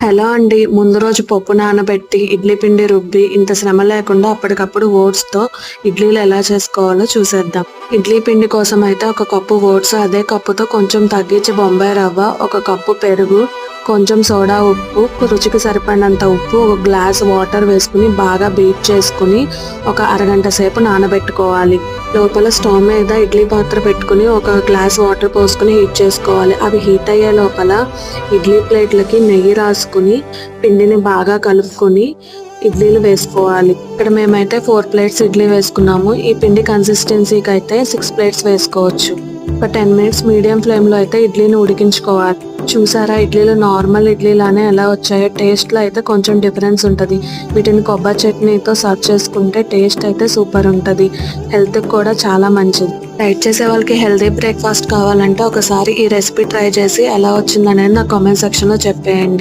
Hello అండి. ముందు రోజు పప్పు నానబెట్టి ఇడ్లీ పిండి రుబ్బి ఇంత శ్రమ లేకుండా అప్పటికప్పుడు ఓట్స్తో ఇడ్లీలు ఎలా చేసుకోవాలో చూసేద్దాం. ఇడ్లీ పిండి కోసం అయితే ఒక కప్పు ఓట్స్ అదే కప్పుతో కొంచెం తగ్గించి బొంబాయి రవ్వ ఒక కప్పు పెరుగు కొంచెం సోడా ఉప్పు రుచికి సరిపడినంత ఉప్పు ఒక గ్లాస్ వాటర్ వేసుకుని బాగా బీట్ చేసుకుని ఒక అరగంట సేపు నానబెట్టుకోవాలి. లోపల స్టవ్ మీద ఇడ్లీ పాత్ర పెట్టుకుని ఒక గ్లాస్ వాటర్ పోసుకుని హీట్ చేసుకోవాలి. అవి హీట్ అయ్యే లోపల ఇడ్లీ ప్లేట్లకి నెయ్యి రాసుకుని పిండిని బాగా కలుపుకొని ఇడ్లీలు వేసుకోవాలి. ఇక్కడ మేమైతే ఫోర్ ప్లేట్స్ ఇడ్లీ వేసుకున్నాము. ఈ పిండి కన్సిస్టెన్సీకి అయితే సిక్స్ ప్లేట్స్ వేసుకోవచ్చు. ఒక టెన్ మినిట్స్ మీడియం ఫ్లేమ్లో అయితే ఇడ్లీని ఉడికించుకోవాలి. చూసారా? ఇడ్లీలు నార్మల్ ఇడ్లీలానే ఎలా వచ్చాయో టేస్ట్లో అయితే కొంచెం డిఫరెన్స్ ఉంటుంది. వీటిని కొబ్బరి చట్నీతో సర్వ్ చేసుకుంటే టేస్ట్ అయితే సూపర్ ఉంటుంది. హెల్త్కి కూడా చాలా మంచిది. డైట్ చేసే వాళ్ళకి హెల్తీ బ్రేక్ఫాస్ట్ కావాలంటే ఒకసారి ఈ రెసిపీ ట్రై చేసి ఎలా వచ్చిందనేది నా కామెంట్ సెక్షన్లో చెప్పేయండి.